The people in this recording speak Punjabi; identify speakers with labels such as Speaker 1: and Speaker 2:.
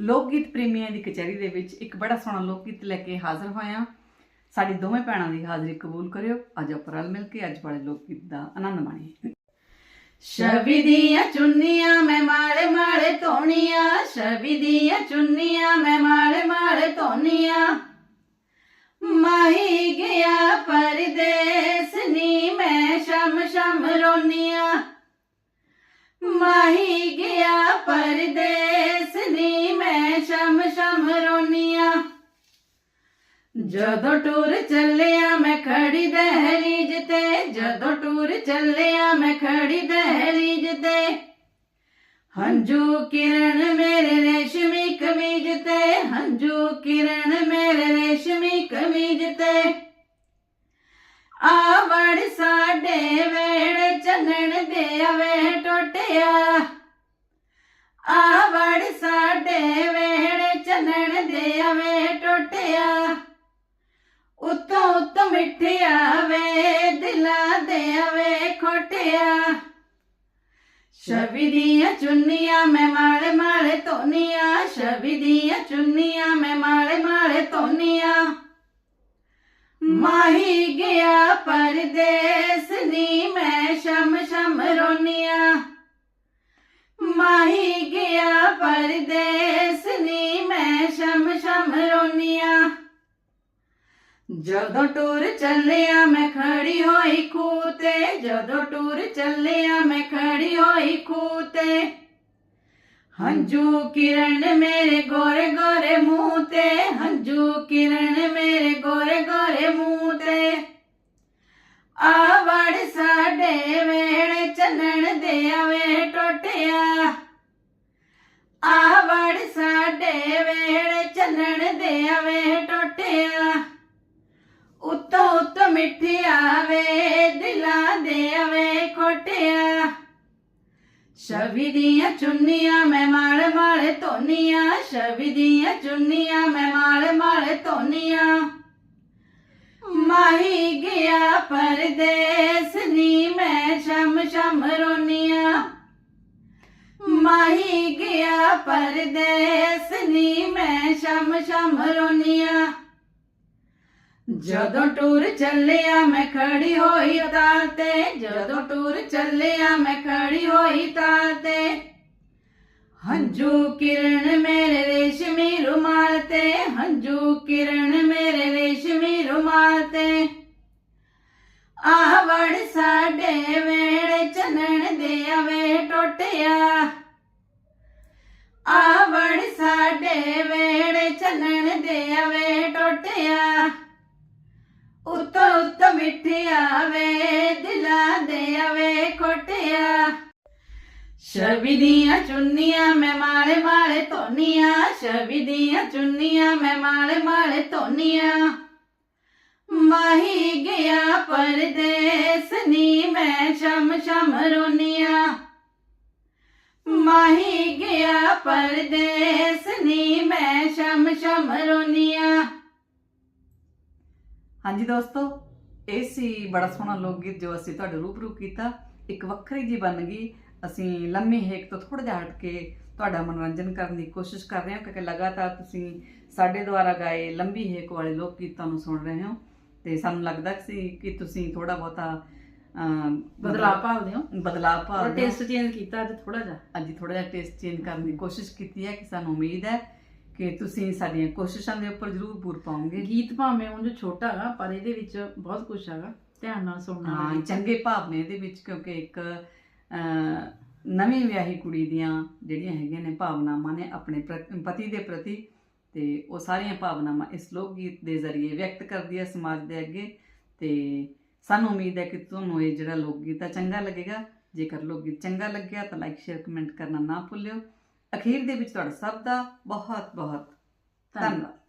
Speaker 1: ਲੋਕ ਗੀਤ ਪ੍ਰੇਮੀਆਂ ਦੀ ਕਚਹਿਰੀ ਦੇ ਵਿੱਚ ਇੱਕ ਬੜਾ ਸੋਹਣਾ ਲੋਕ ਗੀਤ ਲੈ ਕੇ ਹਾਜ਼ਰ ਹੋਇਆ। ਸਾਡੀ ਦੋਵੇਂ ਭੈਣਾਂ ਦੀ ਹਾਜ਼ਰੀ ਕਬੂਲ ਕਰਿਓ। ਅੱਜ ਆਪਾਂ ਰਲ ਮਿਲ ਕੇ ਅੱਜ ਵਾਲੇ ਲੋਕ ਗੀਤ ਦਾ ਆਨੰਦ ਮਾਣੀਏ। ਸ਼ਬੀ ਦੀਆਂ ਚੁੰਨੀਆਂ ਮੈਂ ਮਾੜੇ ਮਾੜੇ ਧੋਣੀਆਂ। ਸ਼ਬੀ ਦੀਆਂ ਚੁੰਨੀਆਂ ਮੈਂ ਮਾੜੇ ਮਾੜੇ ਧੋਣੀਆਂ। ਮਾਹੀ ਗਿਆ ਪਰਦੇਸ ਨੀ ਮੈਂ ਸ਼ਮ ਸ਼ਮ ਰੋਨੀਆਂ। ਮਾਹੀ ਗਿਆ ਪਰਦੇਸ ਸ਼ਮ ਸ਼ਮ ਰੋਨੀਆਂ ਜਦੋਂ ਟੂਰ ਚੱਲਿਆ ਮੈਂ ਖੜੀ ਦਹਲੀਜ ਤੇ, ਜਦੋਂ ਟੂਰ ਚੱਲਿਆ ਮੈਂ ਖੜੀ ਦਹਲੀਜ ਤੇ। ਹੰਝੂ ਕਿਰਨ ਮੇਰੇ ਰੇਸ਼ਮੀ ਕਮੀਜ਼ ਤੇ, ਹੰਝੂ ਕਿਰਨ ਮੇਰੇ ਰੇਸ਼ਮੀ ਕਮੀਜ਼ ਤੇ। ਆਵੜ ਸਾਡੇ ਵੇੜ, ਚੰਨਣ ਦੇ ਆਵੇ ਟੋਟਿਆ। ਆਵੜ ਟੋਟਿਆ ਉਤੋਂ ਉਤੋਂ ਮਿੱਠਿਆ ਵੇ ਦਿਲਾਂ ਦੇ ਆਵੇ ਖੋਟਿਆ। ਸ਼ਬੀ ਦੀਆਂ ਚੁੰਨੀਆਂ ਮੈਂ ਮਾਲੇ ਮਾਲੇ ਧੋਨੀਆਂ। ਸ਼ਬੀ ਦੀਆਂ ਚੁੰਨੀਆਂ ਮੈਂ ਮਾਲੇ ਮਾਲੇ ਧੋਨੀਆਂ। ਮਾਹੀ ਗਿਆ ਪਰਦੇਸ ਨੀ ਮੈਂ ਸ਼ਮ ਸ਼ਮ ਜਦੋਂ ਟੂਰ ਚੱਲਿਆ ਮੈਂ ਖੜੀ ਹੋਈ ਖੂਤੇ, ਜਦੋਂ ਟੂਰ ਚੱਲਿਆ ਮੈਂ ਖੜੀ ਹੋਈ ਖੂਤੇ। ਹੰਝੂ ਕਿਰਨ ਮੇਰੇ ਗੋਰੇ ਗੋਰੇ ਮੂੰਹ ਤੇ, ਹੰਝੂ ਕਿਰਨ ਮੇਰੇ ਗੋਰੇ ਗੋਰੇ ਮੂੰਹ ਤੇ। ਆਵੜ ਸਾਡੇ ਵੇੜੇ ਚੰਨਣ ਦੇ ਆਵੇ ਟੋਟਿਆ। ਆਵੜ ਸਾਡੇ ਵੇੜੇ ਚੰਨਣ ਦੇ ਆਵੇ ਟੋਟਿਆ। ਮਿੱਠਿਆ ਵੇ, ਦਿਲਾਂ ਦੇ ਵੇ ਖੋਟਿਆ। ਸ਼ਬੀ ਦੀਆਂ ਚੁੰਨੀਆਂ ਮੈਂ ਮਾਲ ਮਾਲ ਧੋਨੀਆਂ, ਸ਼ਬੀ ਦੀਆਂ ਚੁੰਨੀਆਂ ਮੈਂ ਮਾਲੇ ਮਾਲੇ ਧੋਨੀਆਂ। ਮਾਹੀ ਗਿਆ ਪਰਦੇਸ ਨੀ, ਮੈਂ ਸ਼ਮ ਸ਼ਮ ਰੋਨੀਆਂ। ਮਾਹੀ ਗਿਆ ਪਰਦੇਸ ਨੀ, ਮੈਂ ਸ਼ਮ ਸ਼ਮ ਰੋਨੀਆਂ। ਜਦੋਂ ਟੂਰ ਚੱਲਿਆ ਮੈਂ ਖੜੀ ਹੋਈ ਤਾਲ ਤੇ ਜਦੋਂ ਟੂਰ ਚੱਲਿਆ ਮੈਂ ਖੜੀ ਹੋਈ ਤਾਲ ਤੇ ਹੰਝੂ ਕਿਰਨ ਮੇਰੇ ਰੇਸ਼ਮੀ ਰੁਮਾਲ ਤੇ ਹੰਝੂ ਕਿਰਨ ਮੇਰੇ ਰੇਸ਼ਮੀ ਰੁਮਾਲ ਤੇ ਆਵੜ ਸਾਡੇ ਵੇੜੇ ਚੰਨਣ ਦੇ ਆਵੇ ਟੋਟਿਆ ਆਵੜ ਸਾਡੇ ਵੇੜੇ ਚੰਨਣ ਦੇ ਆਵੇ ਟੋਟਿਆ ਉਤੋਂ ਉਤੋਂ ਮਿੱਠਿਆ ਵੇ ਦਿਲਾਂ ਦੇ ਆਵੇ ਖੋਟਿਆ ਸ਼ਬੀ ਦੀਆਂ ਚੁੰਨੀਆਂ ਮੈਂ ਮਾਲੇ ਮਾਲੇ ਧੋਨੀਆਂ ਸ਼ਬੀ ਦੀਆਂ ਚੁੰਨੀਆਂ ਮੈਂ ਮਾਲੇ ਮਾਲੇ ਧੋਨੀਆਂ ਮਾਹੀ ਗਿਆ ਪਰਦੇਸ ਨੀ ਮੈਂ ਸ਼ਮ ਸ਼ਮ ਰੋਨੀਆਂ ਮਾਹੀ ਗਿਆ ਪਰਦੇਸ ਨੀ ਮੈਂ ਸ਼ਮ ਸ਼ਮ ਰੋਨੀਆਂ ਹਾਂਜੀ ਦੋਸਤੋ ਇਹ ਸੀ ਬੜਾ ਸੋਹਣਾ ਲੋਕ ਗੀਤ ਜੋ ਅਸੀਂ ਤੁਹਾਡੇ ਰੂਬਰੂ ਕੀਤਾ ਇੱਕ ਵੱਖਰੀ ਜੀ ਬਣ ਗਈ। ਅਸੀਂ ਲੰਮੀ ਹੇਕ ਤੋਂ ਥੋੜਾ ਜਿਹਾ ਹਟ ਕੇ ਤੁਹਾਡਾ ਮਨੋਰੰਜਨ ਕਰਨ ਦੀ ਕੋਸ਼ਿਸ਼ ਕਰ ਰਹੇ ਹਾਂ ਕਿਉਂਕਿ ਲਗਾਤਾਰ ਤੁਸੀਂ ਸਾਡੇ ਦੁਆਰਾ ਗਾਏ ਲੰਬੀ ਹੇਕ ਵਾਲੇ ਲੋਕ ਗੀਤਾਂ ਨੂੰ ਸੁਣ ਰਹੇ ਹੋ ਤੇ ਸਾਨੂੰ ਲੱਗਦਾ ਸੀ ਕਿ ਤੁਸੀਂ ਥੋੜਾ ਬਹੁਤਾ
Speaker 2: ਬਦਲਾਅ ਭਾਲਦੇ ਹੋ।
Speaker 1: ਬਦਲਾਅ ਭਾਲਦੇ ਹੋ।
Speaker 2: ਟੇਸਟ ਚੇਂਜ ਕੀਤਾ ਅੱਜ ਥੋੜਾ ਜਿਹਾ।
Speaker 1: ਅੱਜ ਥੋੜਾ ਜਿਹਾ ਟੇਸਟ ਚੇਂਜ ਕਰਨ ਦੀ ਕੋਸ਼ਿਸ਼ ਕੀਤੀ ਹੈ ਕਿ ਸਾਨੂੰ ਉਮੀਦ ਹੈ ਕਿ ਤੁਸੀਂ ਸਾਡੀਆਂ ਕੋਸ਼ਿਸ਼ਾਂ ਦੇ ਉੱਪਰ ਜ਼ਰੂਰ ਪੂਰ ਪਾਓਗੇ।
Speaker 2: ਗੀਤ ਭਾਵੇਂ ਉਂਝ ਛੋਟਾ ਹੈਗਾ ਪਰ ਇਹਦੇ ਵਿੱਚ ਬਹੁਤ ਕੁਝ ਹੈਗਾ ਧਿਆਨ ਨਾਲ ਸੁਣਨਾ
Speaker 1: ਹਾਂ ਚੰਗੇ ਭਾਵ ਨੇ ਇਹਦੇ ਵਿੱਚ ਕਿਉਂਕਿ ਇੱਕ ਨਵੀਂ ਵਿਆਹੀ ਕੁੜੀ ਦੀਆਂ ਜਿਹੜੀਆਂ ਹੈਗੀਆਂ ਨੇ ਭਾਵਨਾਵਾਂ ਨੇ ਆਪਣੇ ਪਤੀ ਦੇ ਪ੍ਰਤੀ ਤੇ ਉਹ ਸਾਰੀਆਂ ਭਾਵਨਾਵਾਂ ਇਸ ਲੋਕ ਗੀਤ ਦੇ ਜ਼ਰੀਏ ਵਿਅਕਤ ਕਰਦੀ ਹੈ ਸਮਾਜ ਦੇ ਅੱਗੇ। ਤੇ ਸਾਨੂੰ ਉਮੀਦ ਹੈ ਕਿ ਤੁਹਾਨੂੰ ਇਹ ਜਿਹੜਾ ਲੋਕ ਗੀਤ ਆ ਚੰਗਾ ਲੱਗੇਗਾ। ਜੇਕਰ ਲੋਕ ਗੀਤ ਚੰਗਾ ਲੱਗਿਆ ਤਾਂ ਲਾਈਕ ਸ਼ੇਅਰ ਕਮੈਂਟ ਕਰਨਾ ਨਾ ਭੁੱਲਿਓ। ਅਖੀਰ ਦੇ ਵਿੱਚ ਤੁਹਾਡਾ ਸਭ ਦਾ ਬਹੁਤ ਬਹੁਤ ਧੰਨਵਾਦ।